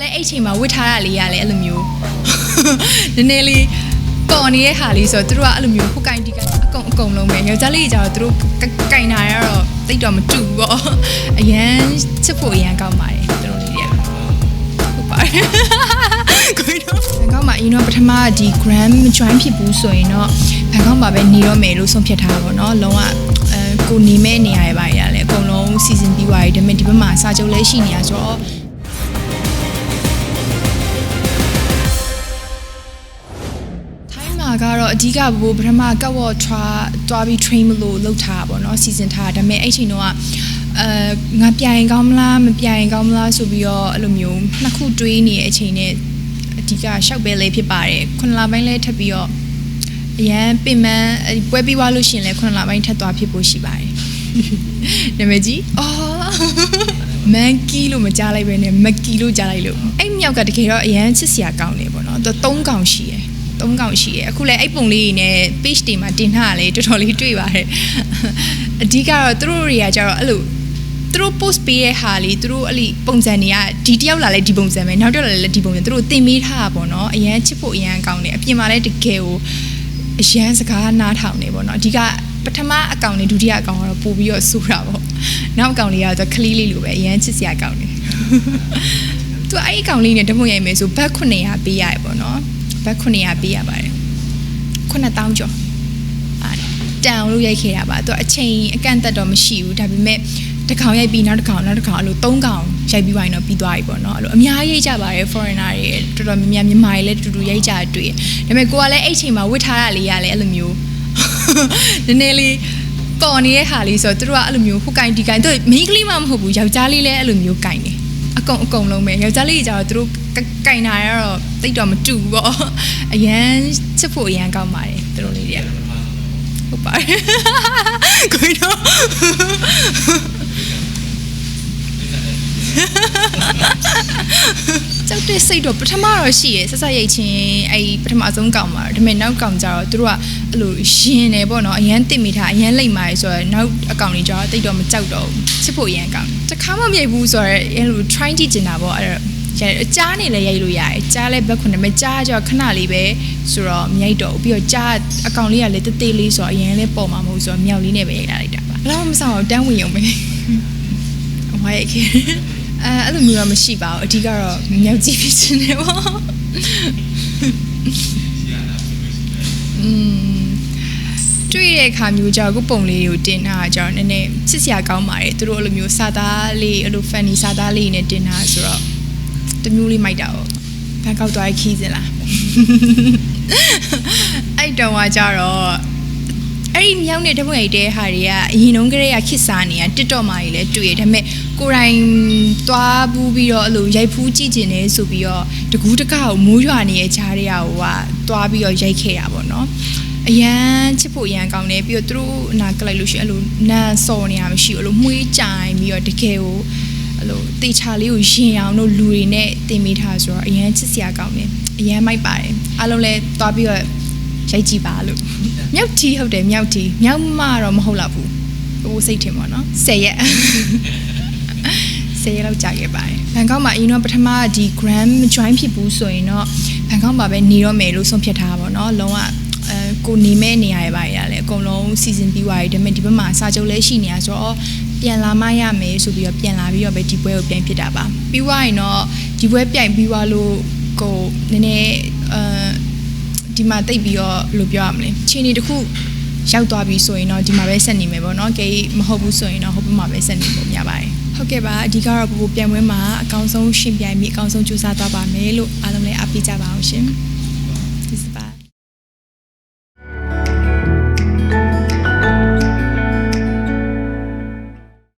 လည်းအဲ့ချိန်မှာဝတ်ထားတာလေးရလဲအဲ့လိုမျိုးနည်းနည်းလေးပေါ်နေတဲ့ဟာလေးဆိုတော့သူတို့ကအဲ့လိုမျိုးဟိုကင်ဒီကအကုန်အကုန်လုံးပဲယောက်ျားလေးကြီးကျတော့သူတို့ကင်တာရတော့တိတ်တော့မတူဘူးပေါ့အရန်ချစ်ဖို့အရန်ကောင်းပါတယ်သူတို့လေးတွေကဟုတ်ပါတယ်ကိုကြီးတော့ဘန်ကောက်မှာအရင်တော့ပထမဒီ gram join ဖြစ်ဘူးဆိုရင်တော့ဘန်ကောက်မှာပဲနေတော့မယ်လို့ဆုံးဖြတ်ထားတာပေါ့နော်လုံးဝအဲကိုနေမဲ့နေရာတွေပါရလဲအကုန်လုံး season ပြီးသွားပြီဒါပေမဲ့ဒီဘက်မှာစာချုပ်လည်းရှိနေရဆိုတော့ ကတော့အဓိကဘိုးပထမကတ်ဝော့ထွားတွားပြီး train မလို့လုပ်ထားပါဗောနော်စီစဉ်ထားဒါပေမဲ့အဲ့ချိန်တော့ကအဲငါပြိုင်ကောင်းမလားမပြိုင်ကောင်းမလားဆိုပြီးတော့အဲ့လိုမျိုးနှစ်ခုတွေးနေတဲ့အချိန်နဲ့အဓိကရှောက်ပဲလေးဖြစ်ပါတယ်ခုနလပိုင်းလေးထပ်ပြီးတော့အရန်ပင်မန်းပွဲပြီးွားလို့ရှင်လဲခုနလပိုင်းထပ်သွားဖြစ်ဖို့ရှိပါတယ်နာမည်ကြီးအော်မန်ကီလို့မကြားလိုက်ပဲနဲ့မကီလို့ကြားလိုက်လို့အဲ့မြောက်ကတကယ်တော့အရန်ချစ်စရာကောင်းနေပေါ့နော်သူ၃កောင်ရှိရ 3កောင်ရှိတယ်အခုလည်းအဲ့ပုံလေးတွေနဲ့ page တွေမှာတင်ထားရလဲတော်တော်လေးတွေ့ပါတယ်အဓိကတော့သူတို့တွေကကြတော့အဲ့လိုသူတို့ post ပေးတဲ့ဟာလေးသူတို့အဲ့ဒီပုံစံတွေကဒီတယောက်လာလဲဒီပုံစံပဲနောက်တစ်ယောက်လာလဲဒီပုံစံသူတို့သင်ပေးထားတာပေါ့နော်အရန်ချစ်ဖို့အရန်ကောင်းတယ်အပြင်မှာလည်းတကယ်ကိုအရန်စကားနားထောင်နေပေါ့နော်အဓိကပထမအကောင်နဲ့ဒုတိယအကောင်ကတော့ပို့ပြီးတော့ဆိုတာပေါ့နောက်အကောင်လေးကတော့ခလီးလေးလိုပဲအရန်ချစ်စရာကောင်းတယ်သူအဲ့ဒီအကောင်လေးနဲ့ဓမ္မရိုက်မယ်ဆိုဘတ်900ပေးရတယ်ပေါ့နော် ဘတ်900ပေးရပါတယ်9000ကျော်အာတန်အောင်လို့ရိုက်ခဲ့တာပါသူအချိန်အကန့်အသတ်တော့မရှိဘူးဒါပေမဲ့တစ်ခေါင်ရိုက်ပြီးနောက်တစ်ခေါင်နောက်တစ်ခေါင်အဲ့လို၃ခေါင်ရိုက်ပြီးသွားရင်တော့ပြီးသွားပြီပေါ့နော်အဲ့လိုအများကြီးရိုက်ကြပါတယ် foreigner တွေတော်တော်များများမြန်မာတွေလည်းတူတူရိုက်ကြတွေ့ဒါပေမဲ့ကိုကလည်းအဲ့ချိန်မှာဝတ်ထားတာလေးရလဲအဲ့လိုမျိုးနည်းနည်းလေးပေါ်နေတဲ့ဟာလေးဆိုတော့သူတို့ကအဲ့လိုမျိုးဟိုကင်ဒီကင်သူမိန်းကလေးမှမဟုတ်ဘူးယောက်ျားလေးလည်းအဲ့လိုမျိုးကင်တယ် အကုန်အကုန်လုံးပဲယောက်ျားလေးကြီးကျတော့သူတို့ကင်တာရတော့တိတ်တော့မတူဘူးပေါ့အရန်ချစ်ဖို့အရန်ကောင်းပါတယ်သူတို့လေးတွေကဟုတ်ပါတယ်ကိုကြီးတော့ ကျောက်တဲ့စိတ်တော့ပထမတော့ရှိရယ်ဆက်ဆက်ရိတ်ချင်းအဲ့ဒီပထမဆုံးကောင်မှာဒါပေမဲ့နောက်ကောင်ကျတော့သူတို့ကအဲ့လိုရင်နေပေါ့နော်အရန်တစ်မိထားအရန်လိမ့်မာရယ်ဆိုတော့နောက်အကောင်တွေကျတော့တိတ်တော့မကြောက်တော့ဘူးချစ်ဖို့အရန်ကောင်းတယ်တခါမှမရိပ်ဘူးဆိုတော့အဲ့လို try ကြည့်ကျင်တာပေါ့အဲ့တော့ရိုက်ကြားနေလဲရိုက်လို့ရတယ်ကြားလဲဘက်ခွန်းတယ်မဲ့ကြားကြောခဏလေးပဲဆိုတော့မရိုက်တော့ဘူးပြီးတော့ကြားအကောင်လေးကလည်းတေးသေးလေးဆိုတော့အရင်လဲပေါ်မှာမဟုတ်ဆိုတော့မြောက်လေးနဲ့ပဲရိုက်လာလိုက်တာပါဘယ်တော့မှမဆောင်အောင်တန်းဝင်ရုံပဲဟိုရိုက်ခဲ့ အဲအဲ့လိုမျိုးတော့မရှိပါဘူးအဓိကတော့မြောက်ကြည့်ဖြစ်နေတယ်ပေါ့อืมတွေ့တဲ့အခါမျိုးကြောင့်ကိုပုံလေးကိုတင်ထားတာကြောင့်နည်းနည်းချစ်စရာကောင်းပါတယ်သူတို့အဲ့လိုမျိုးစာသားလေးအဲ့လို funny စာသားလေးနဲ့တင်ထားဆိုတော့တမျိုးလေးမိုက်တာပေါ့ဘန်ကောက်သွားခီးစင်လားအဲ့တုန်းကကြတော့ အဲ့ဒီမြောင်းတဲ့တပွင့်ရိုက်တဲ့ဟာတွေကအရင်တုန်းကတည်းကခစ်စားနေတာ TikTok မှာကြီးလည်းတွေ့ရဒါပေမဲ့ကိုယ်တိုင်သွားဘူးပြီးတော့အဲ့လိုရိုက်ဖူးကြည့်ကျင်နေဆိုပြီးတော့တကူးတကောက်မိုးရွာနေတဲ့ခြားတွေကဟိုကသွားပြီးတော့ရိုက်ခဲ့တာပေါ့နော်အရန်ချစ်ဖို့အရန်ကောင်းတယ်ပြီးတော့သူတို့နာကလိုက်လို့ရှိရင်အဲ့လိုနန်စော်နေရမရှိဘူးအဲ့လိုမှွေးကြိုင်ပြီးတော့တကယ်ကိုအဲ့လိုတေချာလေးကိုရှင်အောင်တို့လူတွေနဲ့တင်မိထားဆိုတော့အရန်ချစ်စရာကောင်းတယ်အရန်မိုက်ပါတယ်အားလုံးလည်းသွားပြီးတော့ ရိုက်ကြည့်ပါလို့မြောက်တီဟုတ်တယ်မြောက်တီမြောက်မတော့မဟုတ်တော့ဘူးဟိုစိတ်ထင်ပါတော့ဆယ်ရက်ဆယ်ရက်လောက်ကြာခဲ့ပါတယ်ဘန်ကောက်မှာအရင်တော့ပထမဒီ gram join ဖြစ်ဘူးဆိုရင်တော့ဘန်ကောက်မှာပဲနေတော့မယ်လို့ဆုံးဖြတ်ထားတာပေါ့နော်လုံးဝအဲကိုနေမဲ့နေရာတွေပါရလဲအကုန်လုံး season ပြီးသွားပြီဒါပေမဲ့ဒီဘက်မှာစာချုပ်လည်းရှိနေရဆိုတော့ပြန်လာမရမယ်ဆိုပြီးတော့ပြန်လာပြီးတော့ပဲဒီပွဲကိုပြန်ဖြစ်တာပါပြီးသွားရင်တော့ဒီပွဲပြိုင်ပြီးသွားလို့ကိုနည်းနည်းအဲ ဒီမှာတိတ်ပြီးတော့ဘယ်လိုပြောရမလဲခြေနေတစ်ခုရောက်သွားပြီဆိုရင်တော့ဒီမှာပဲဆက်နေမယ်ပေါ့နော်။ကေမဟုတ်ဘူးဆိုရင်တော့ဟိုဘက်မှာပဲဆက်နေပုံရပါတယ်။ဟုတ်ကဲ့ပါအဓိကတော့ပူပူပြန်ပွဲမှာအကောင်းဆုံးရှင်ပြိုင်ပြီးအကောင်းဆုံးကြိုးစားသွားပါမယ်လို့အားလုံးလည်းအားပေးကြပါအောင်ရှင်။